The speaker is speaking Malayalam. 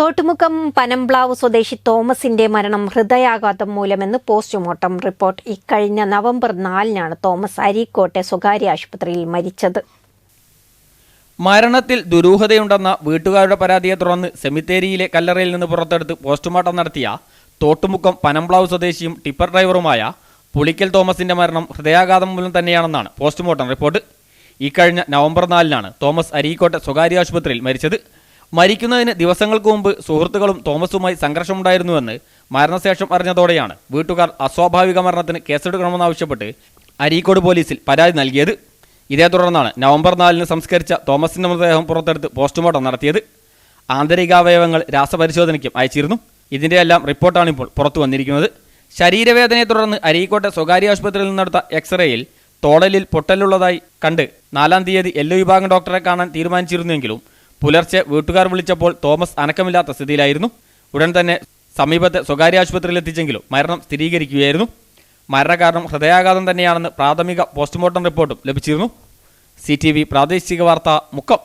തോട്ടുമുക്കം പനംപ്ലാവ് സ്വദേശി തോമസിന്റെ മരണം ഹൃദയാഘാതം മൂലമെന്ന് പോസ്റ്റ്മോർട്ടം റിപ്പോർട്ട്. ഇക്കഴിഞ്ഞ നവംബർ നാലിനാണ് തോമസ് അരീക്കോട്ടെ സ്വകാര്യ ആശുപത്രിയിൽ മരിച്ചത്. മരണത്തിൽ ദുരൂഹതയുണ്ടെന്ന വീട്ടുകാരുടെ പരാതിയെ തുടർന്ന് സെമിത്തേരിയിലെ കല്ലറയിൽ നിന്ന് പുറത്തെടുത്ത് പോസ്റ്റ്മോർട്ടം നടത്തിയ തോട്ടുമുക്കം പനംപ്ലാവ് സ്വദേശിയും ടിപ്പർ ഡ്രൈവറുമായ പുളിക്കൽ തോമസിന്റെ മരണം ഹൃദയാഘാതം മൂലം തന്നെയാണെന്നാണ് പോസ്റ്റ്മോർട്ടം റിപ്പോർട്ട്. ഇക്കഴിഞ്ഞ നവംബർ നാലിനാണ് തോമസ് അരീക്കോട്ടെ സ്വകാര്യ ആശുപത്രിയിൽ മരിച്ചത്. മരിക്കുന്നതിന് ദിവസങ്ങൾക്ക് മുമ്പ് സുഹൃത്തുക്കളും തോമസുമായി സംഘർഷമുണ്ടായിരുന്നുവെന്ന് മരണശേഷം അറിഞ്ഞതോടെയാണ് വീട്ടുകാർ അസ്വാഭാവിക മരണത്തിന് കേസെടുക്കണമെന്നാവശ്യപ്പെട്ട് അരീക്കോട് പോലീസിൽ പരാതി നൽകിയത്. ഇതേ തുടർന്നാണ് നവംബർ നാലിന് സംസ്കരിച്ച തോമസിന്റെ മൃതദേഹം പുറത്തെടുത്ത് പോസ്റ്റ്മോർട്ടം നടത്തിയത്. ആന്തരികാവയവങ്ങൾ രാസപരിശോധനയ്ക്കും അയച്ചിരുന്നു. ഇതിന്റെയെല്ലാം റിപ്പോർട്ടാണ് ഇപ്പോൾ പുറത്തു വന്നിരിക്കുന്നത്. ശരീരവേദനയെ തുടർന്ന് അരീക്കോട്ടെ സ്വകാര്യ ആശുപത്രിയിൽ നിന്നെടുത്ത എക്സ്റേയിൽ തോളലിൽ പൊട്ടലുള്ളതായി കണ്ട് നാലാം തീയതി എല്ലോ വിഭാഗം ഡോക്ടറെ കാണാൻ തീരുമാനിച്ചിരുന്നെങ്കിലും പുലർച്ചെ വീട്ടുകാർ വിളിച്ചപ്പോൾ തോമസ് അനക്കമില്ലാത്ത സ്ഥിതിയിലായിരുന്നു. ഉടൻ തന്നെ സമീപത്തെ സ്വകാര്യ ആശുപത്രിയിൽ എത്തിച്ചെങ്കിലും മരണം സ്ഥിരീകരിക്കുകയായിരുന്നു. മരണകാരണം ഹൃദയാഘാതം തന്നെയാണെന്ന് പ്രാഥമിക പോസ്റ്റ്മോർട്ടം റിപ്പോർട്ടും ലഭിച്ചിരുന്നു. സി പ്രാദേശിക വാർത്ത മുക്കം.